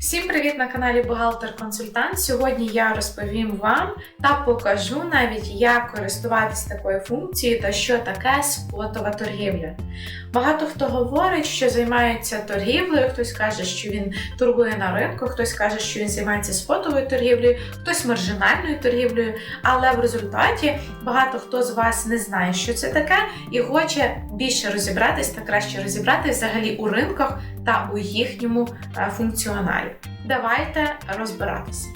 Всім привіт на каналі Бухгалтер-консультант. Сьогодні я розповім вам та покажу навіть, як користуватись такою функцією та що таке спотова торгівля. Багато хто говорить, що займається торгівлею, хтось каже, що він торгує на ринку, хтось каже, що він займається спотовою торгівлею, хтось маржинальною торгівлею. Але в результаті багато хто з вас не знає, що це таке, і хоче більше розібратись та краще розібратись взагалі у ринках та у їхньому е, функціоналі. Давайте розбиратися.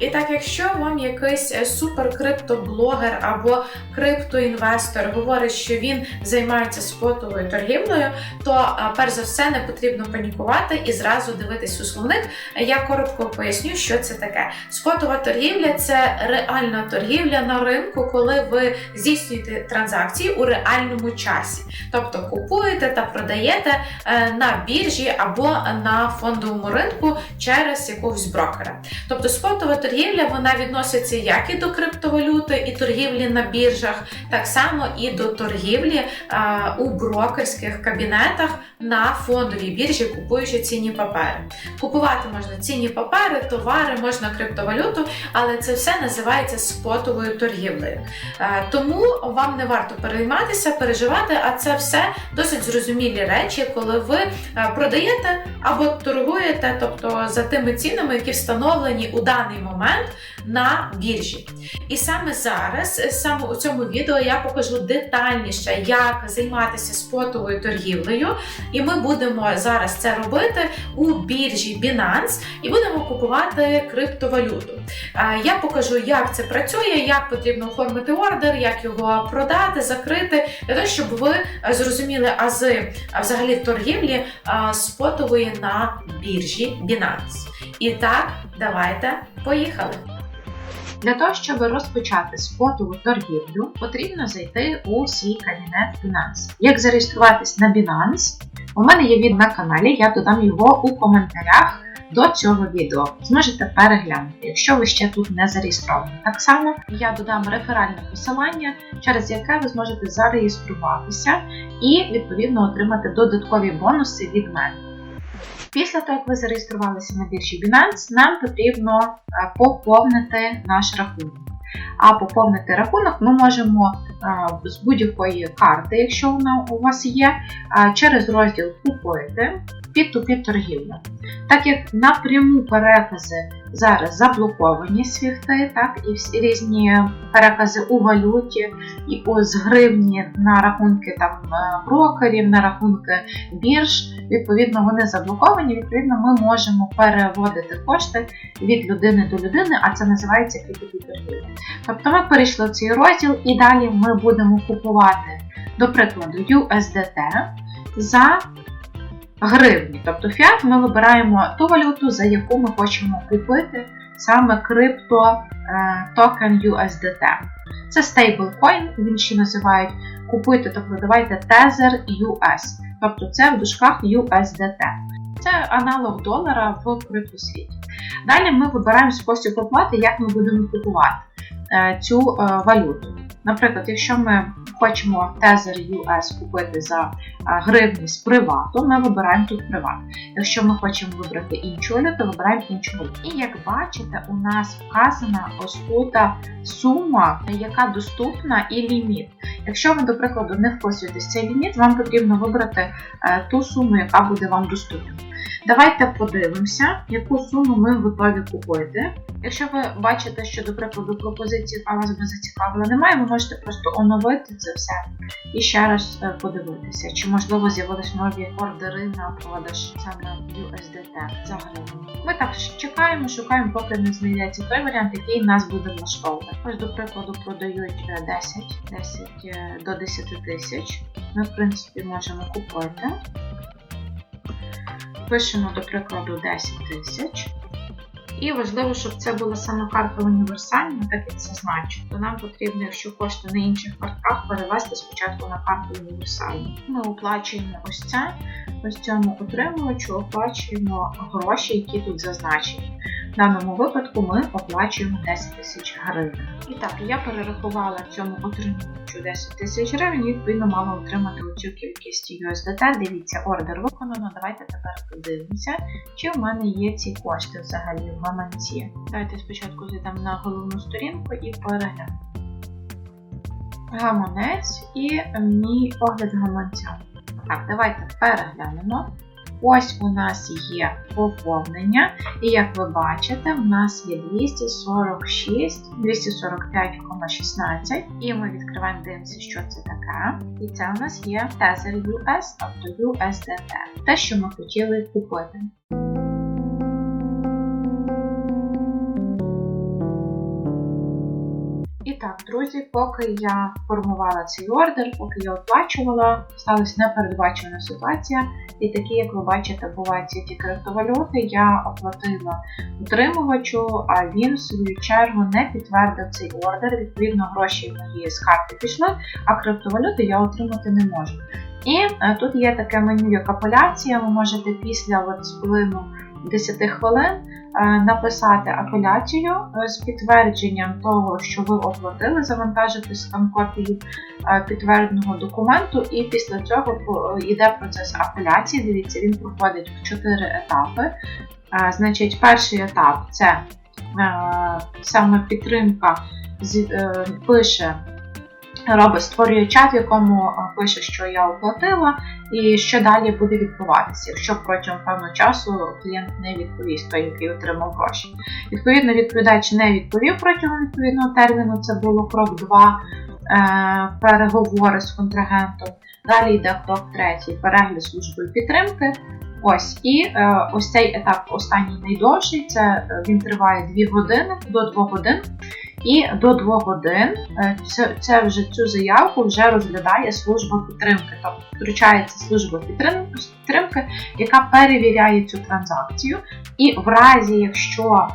І так, якщо вам якийсь е, суперкриптоблогер або криптоінвестор говорить, що він займається спотовою торгівлею, то е, перш за все не потрібно панікувати і зразу дивитись у словник. Я коротко поясню, що це таке. Спотова торгівля це реальна торгівля на ринку, коли ви здійснюєте транзакції у реальному часі, тобто купуєте та продаєте е, на біржі або на фондовому ринку через якогось брокера. Тобто спотова торгівля вона відноситься як і до криптовалюти, і торгівлі на біржах, так само і до торгівлі а, у брокерських кабінетах на фондовій біржі, купуючи цінні папери. Купувати можна цінні папери, товари, можна криптовалюту, але це все називається спотовою торгівлею. А, тому вам не варто перейматися, переживати, а це все досить зрозумілі речі, коли ви а, продаєте або торгуєте, тобто за тими цінами, які встановлені у даний момент на біржі. І саме зараз, е, саме у цьому відео, я покажу детальніше, як займатися спотовою торгівлею. І ми будемо зараз це робити у біржі Binance і будемо купувати криптовалюту. Я покажу, як це працює, як потрібно оформити ордер, як його продати, закрити, для того, щоб ви зрозуміли ази взагалі торгівлі спотової на біржі Binance. І так, давайте поїхали. Для того, щоб розпочати спотову торгівлю, потрібно зайти у свій кабінет Binance. Як зареєструватись на Binance? У мене є відео на каналі, я додам його у коментарях до цього відео. Зможете переглянути, якщо ви ще тут не зареєстровані. Так само я додам реферальне посилання, через яке ви зможете зареєструватися і відповідно отримати додаткові бонуси від мене. Після того, як ви зареєструвалися на біржі Binance, нам потрібно е, поповнити наш рахунок. А поповнити рахунок ми можемо е, з будь-якої карти, якщо вона у вас є, е, через розділ Купити під тупі торгівля. Так як напряму перекази зараз заблоковані свіфти, так, і всі різні перекази у валюті, і з гривні на рахунки там е, брокерів, на рахунки бірж, відповідно, вони заблоковані. Відповідно, ми можемо переводити кошти від людини до людини, а це називається P2P торгівля. Тобто ми перейшли в цей розділ і далі ми будемо купувати, до прикладу, USDT за гривні. Тобто фіат ми вибираємо ту валюту, за яку ми хочемо купити саме крипто е, токен USDT. Це стейблкоін, він ще називають купуйте та продавайте Tether US, тобто це в дужках USDT. Це аналог долара в криптосвіті. Далі ми вибираємо спосіб оплати, як ми будемо купувати е, цю е, валюту. Наприклад, якщо ми хочемо Tether US купити за гривні з привату, ми вибираємо тут приват. Якщо ми хочемо вибрати іншу валюту, вибираємо іншу валюту. І як бачите, у нас вказана ось тут сума, яка доступна, і ліміт. Якщо ви, до прикладу, не вписуєтесь цей ліміт, вам потрібно вибрати е, ту суму, яка буде вам доступна. Давайте подивимося, яку суму ми готові купити. Якщо ви бачите, що, до прикладу, пропозиції, яка вас би зацікавила, немає, ви можете просто оновити це все і ще раз е, подивитися, чи можливо з'явились нові ордери на продаж саме USDT за гривню. Ми так чекаємо, шукаємо, поки не знайдеться той варіант, який нас буде влаштовувати. Ось, до прикладу, продають е, 10, 10 е, до 10 тисяч. Ми, в принципі, можемо купити. Пишемо, до прикладу, 10 тисяч. І важливо, щоб це була саме карта універсальна, так як це значить. То нам потрібно, якщо кошти на інших картках, перевести спочатку на карту універсальну. Ми оплачуємо ось це, ось цьому отримувачу оплачуємо гроші, які тут зазначені. В даному випадку ми оплачуємо 10 тисяч гривень. І так, я перерахувала цьому отримувачу 10 тисяч гривень, і відповідно мала отримати оцю кількість USDT. Дивіться, ордер виконано. Давайте тепер подивимося, чи в мене є ці кошти взагалі в гаманці. Давайте спочатку зайдемо на головну сторінку і переглянемо. Гаманець і мій огляд гаманця. Так, давайте переглянемо. Ось у нас є поповнення, і як ви бачите, в нас є 246, 245,16. І ми відкриваємо дивимося, що це таке. І це у нас є тезер US, тобто USDT. Те, що ми хотіли купити. Так, друзі, поки я формувала цей ордер, поки я оплачувала, сталася непередбачена ситуація. І такі, як ви бачите, бувають ці криптовалюти. Я оплатила утримувачу, а він в свою чергу не підтвердив цей ордер. Відповідно, гроші мої з карти пішли, а криптовалюти я отримати не можу. І е, тут є таке меню, як апеляція. Ви можете після от, сплину 10 хвилин е, написати апеляцію е, з підтвердженням того, що ви оплатили, завантажити скан копію е, підтвердженого документу, і після цього йде процес апеляції. Дивіться, він проходить в 4 етапи. Значить, перший етап це саме підтримка пише. Робить створює чат, в якому е, пише, що я оплатила, і що далі буде відбуватися, якщо протягом певного часу клієнт не відповість, той, який отримав гроші. Відповідно, відповідач не відповів протягом відповідного терміну. Це було крок 2 е, переговори з контрагентом. Далі йде крок третій перегляд службою підтримки. Ось і е, ось цей етап останній найдовший. Це е, він триває 2 години до 2 годин. І до 2 годин е, це, це вже цю заявку вже розглядає служба підтримки. Тобто втручається служба підтримки, яка перевіряє цю транзакцію. І в разі, якщо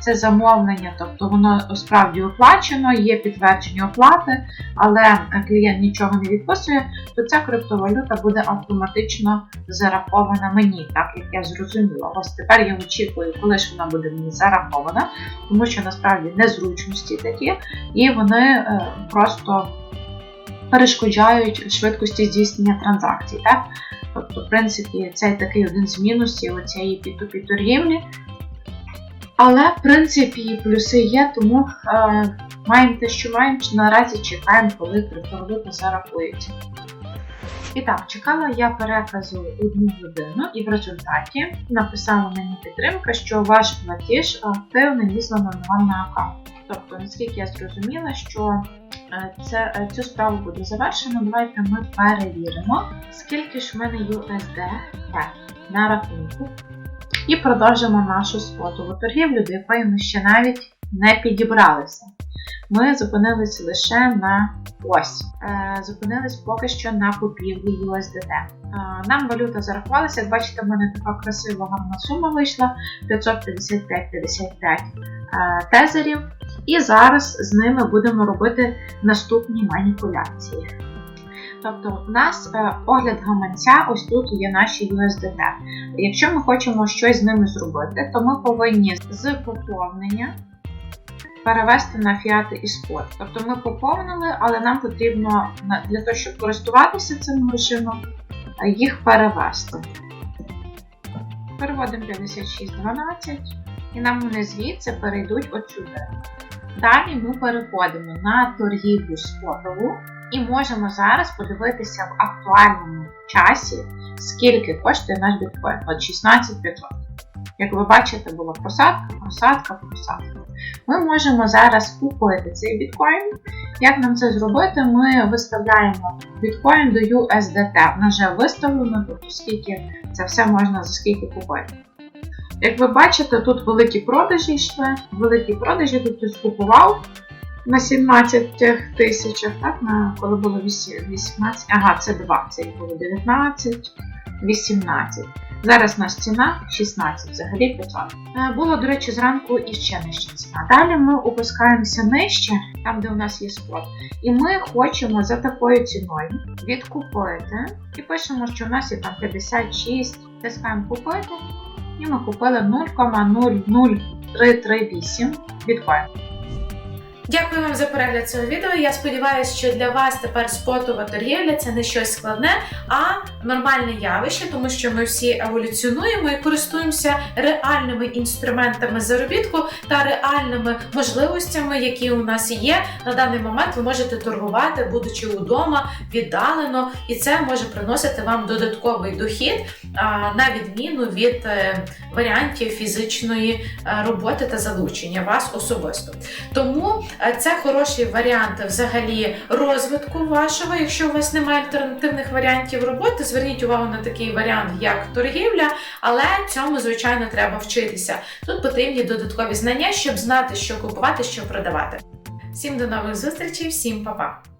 це замовлення, тобто воно справді оплачено, є підтвердження оплати, але клієнт нічого не відписує, то ця криптовалюта буде автоматично зарахована мені, так як я зрозуміла. Ось тепер я очікую, коли ж вона буде мені зарахована, тому що насправді незручності такі, і вони е, просто перешкоджають швидкості здійснення транзакцій. Так? Тобто, в принципі, це такий один з мінусів цієї P2P торгівлі. Але, в принципі, плюси є, тому е, маємо те, що маємо, наразі чекаємо, коли криптовалюта зарахується. І так, чекала я переказу одну годину, і в результаті написала мені підтримка, що ваш платіж активно віслано на вам на аккаунт. Тобто, наскільки я зрозуміла, що е, це, е, цю справу буде завершено, давайте ми перевіримо, скільки ж в мене USD на рахунку. І продовжимо нашу спотову торгівлю, до якої ми ще навіть не підібралися. Ми зупинились лише на ось. Е, зупинились поки що на купівлі USDT. Е, нам валюта зарахувалася, як бачите, в мене така красива гарна сума вийшла 555-55 е, тезерів. І зараз з ними будемо робити наступні маніпуляції. Тобто, у нас е, огляд гаманця, ось тут є наші USDT. Якщо ми хочемо щось з ними зробити, то ми повинні з поповнення перевести на фіати і спот. Тобто ми поповнили, але нам потрібно для того, щоб користуватися цим грошима, е, їх перевести. Переводимо 5612 і нам вони звідси перейдуть отсюди. Далі ми переходимо на торгівлю спотову і можемо зараз подивитися в актуальному часі, скільки коштує наш біткоін. От 16500. Як ви бачите, була просадка, просадка, просадка. Ми можемо зараз купити цей біткоін. Як нам це зробити? Ми виставляємо біткоін до USDT. Вона вже виставлено, тобто скільки це все можна за скільки купити. Як ви бачите, тут великі продажі йшли, великі продажі, тут хтось купував на 17 тисячах, так, на, коли було 18, ага, це 20, було 19, 18. Зараз нас ціна 16, взагалі 500. Е, Було, до речі, зранку і ще нижча ціна. Далі ми опускаємося нижче, там де у нас є спот. І ми хочемо за такою ціною відкупити. І пишемо, що у нас є там 56, тискаємо купити. і ми купили 0,00338 біткоін. Дякую вам за перегляд цього відео. Я сподіваюся, що для вас тепер спотова торгівля це не щось складне, а нормальне явище, тому що ми всі еволюціонуємо і користуємося реальними інструментами заробітку та реальними можливостями, які у нас є. На даний момент ви можете торгувати, будучи удома, віддалено, і це може приносити вам додатковий дохід, на відміну від е, варіантів фізичної е, роботи та залучення вас особисто. Тому це хороший варіант взагалі розвитку вашого. Якщо у вас немає альтернативних варіантів роботи, зверніть увагу на такий варіант, як торгівля, але цьому, звичайно, треба вчитися. Тут потрібні додаткові знання, щоб знати, що купувати, що продавати. Всім до нових зустрічей, всім па-па!